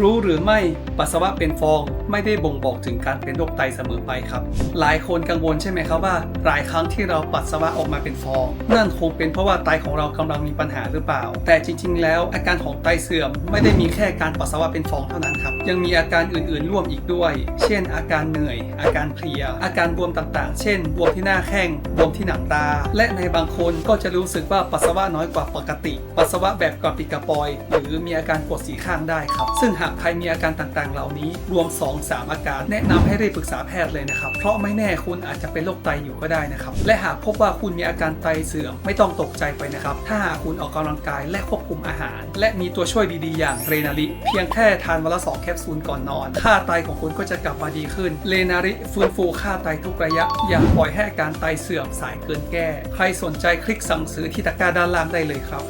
รู้หรือไม่ปัสสาวะเป็นฟองไม่ได้บ่งบอกถึงการเป็นโรคไตเสมอไปครับ หลายคนกังวลใช่ไหมครับว่า หลายครั้งที่เราปัสสาวะออกมาเป็นฟอง นั่นคงเป็นเพราะว่าไตของเรากำลังมีปัญหาหรือเปล่า แต่จริง ๆ แล้วอาการของไตเสื่อมไม่ได้มีแค่การปัสสาวะเป็นฟองเท่านั้นครับ ยังมีอาการอื่นๆร่วมอีกด้วย เช่น อาการเหนื่อย อาการเพลีย อาการบวมต่างๆ เช่น บวมที่หน้าแข้งบวมที่หนังตา และในบางคนก็จะรู้สึกว่าปัสสาวะน้อยกว่าปกติ ปัสสาวะแบบกระปิกระปอย หรือมีอาการปวดสีข้างได้ครับ ซึ่งหากากใครมีอาการต่างๆ เหล่านี้รวม 2-3 อาการ แนะนำให้รีบปรึกษาแพทย์เลยนะครับ เพราะไม่แน่คุณอาจจะเป็นโรคไตอยู่ก็ได้นะครับ และหากพบว่าคุณมีอาการไตเสื่อมไม่ต้องตกใจไปนะครับ ถ้าหากคุณออกกำลังกายและควบคุมอาหาร และมีตัวช่วยดีๆ อย่างเรนาริเพียงแค่ทานวันละ 2 แคปซูลก่อนนอน ค่าไตของคุณก็จะกลับมาดีขึ้น เรนาริฟื้นฟูค่าไตทุกระยะ อย่าปล่อยให้อาการไตเสื่อมสายเกินแก้ ใครสนใจคลิกสั่งซื้อที่ตะกร้าด้านล่างได้เลยครับ